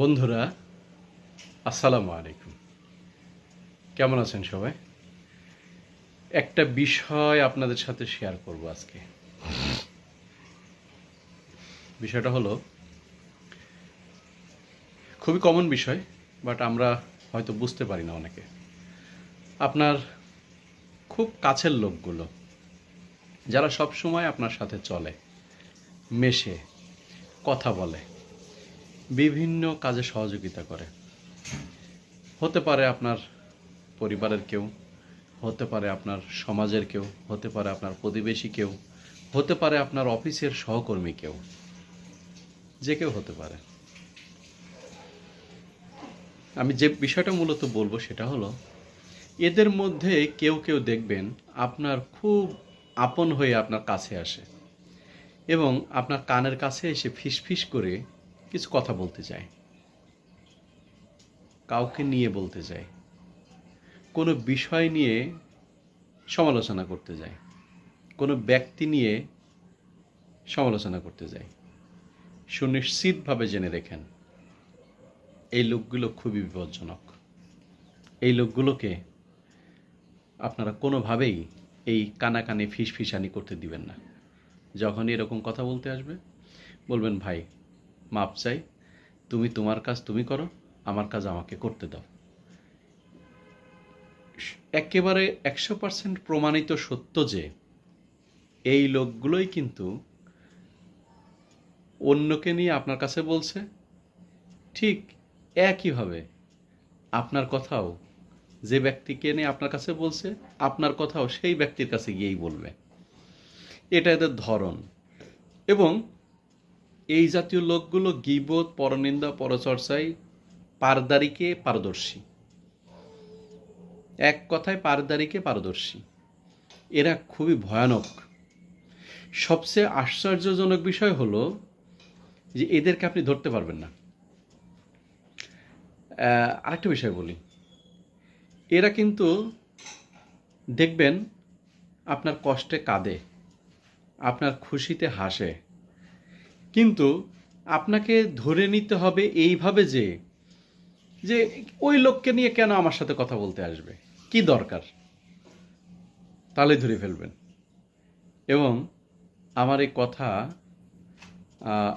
বন্ধুরা, আসসালামু আলাইকুম। কেমন আছেন সবাই? একটা বিষয় আপনাদের সাথে শেয়ার করব আজকে। বিষয়টা হলো, খুবই কমন বিষয় বাট আমরা হয়তো বুঝতে পারি না অনেকে। আপনার খুব কাছের লোকগুলো, যারা সব সময় আপনার সাথে চলে, মেশে, কথা বলে বিভিন্ন কাজে সহযোগিতা করে। হতে পারে আপনার পরিবারের কেউ, হতে পারে আপনার সমাজের কেউ, হতে পারে আপনার প্রতিবেশী কেউ, হতে পারে আপনার অফিসের সহকর্মী কেউ, যে কেউ হতে পারে। আমি যে বিষয়টা মূলত বলব সেটা হলো, এদের মধ্যে কেউ কেউ দেখবেন আপনার খুব আপন হয়ে আপনার কাছে আসে এবং আপনার কানের কাছে এসে ফিসফিস করে কিছু কথা বলতে চায়। কাউকে নিয়ে বলতে চায়। কোনো বিষয় নিয়ে সমালোচনা করতে যায় কোনো ব্যক্তি নিয়ে সমালোচনা করতে যায় সুনিশ্চিতভাবে জেনে রেখেন এই লোকগুলো খুবই বিপজ্জনক। এই লোকগুলোকে আপনারা কোনোভাবেই এই কানাকানি, ফিসফিসানি করতে দিবেন না। যখন এরকম কথা বলতে আসবে, বলবেন, ভাই মাপ চাই। তুমি তোমার কাজ তুমি করো, আমার কাজ আমাকে করতে দাও। একেবারে একশো পার্সেন্ট প্রমাণিত সত্য যে, এই লোকগুলোই কিন্তু অন্যকে নিয়ে আপনার কাছে বলছে, ঠিক একইভাবে আপনার কথাও যে ব্যক্তিকে নিয়ে আপনার কাছে বলছে, আপনার কথাও সেই ব্যক্তির কাছে গিয়েই বলবে। এটা এদের ধরন। এবং এই জাতীয় লোকগুলো গিবোধ পরনিন্দা, পরচর্চায় পারদারিকে পারদর্শী। এক কথায় পারদারিকে পারদর্শী। এরা খুবই ভয়ানক। সবচেয়ে আশ্চর্যজনক বিষয় হলো যে এদেরকে আপনি ধরতে পারবেন না। আরেকটা বিষয় বলি। এরা কিন্তু দেখবেন আপনার কষ্টে কাঁদে, আপনার খুশিতে হাসে। কিন্তু আপনাকে ধরে নিতে হবে এইভাবে যে যে ওই লোককে নিয়ে কেন আমার সাথে কথা বলতে আসবে? কি দরকার? তাহলে ধরে ফেলবেন। এবং আমার এই কথা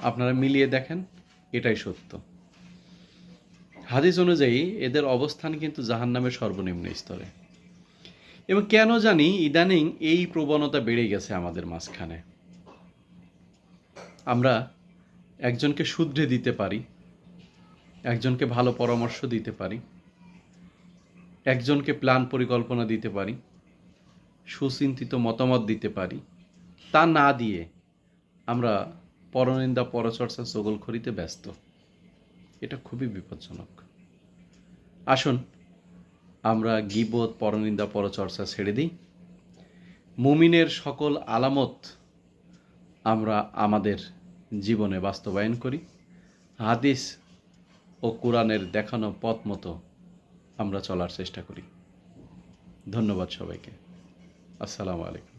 আপনারা মিলিয়ে দেখেন, এটাই সত্য। হাদিস অনুযায়ী এদের অবস্থান কিন্তু জাহান্নামের সর্বনিম্ন স্তরে। এবং কেন জানি ইদানিং এই প্রবণতা বেড়ে গেছে আমাদের মাঝখানে। আমরা একজনকে শুধরে দিতে পারি, একজনকে ভালো পরামর্শ দিতে পারি, একজনকে প্ল্যান পরিকল্পনা দিতে পারি, সুচিন্তিত মতামত দিতে পারি, তা না দিয়ে আমরা পরনিন্দা পরচর্চা চগলখড়িতে ব্যস্ত। এটা খুবই বিপজ্জনক। আসুন, আমরা গিবোধ পরনিন্দা পরচর্চা ছেড়ে দিই। মুমিনের সকল আলামত আমরা আমাদের জীবনে বাস্তবায়ন করি। হাদিস ও কোরআনের দেখানো পথ মতো আমরা চলার চেষ্টা করি। ধন্যবাদ সবাইকে। আসসালামু আলাইকুম।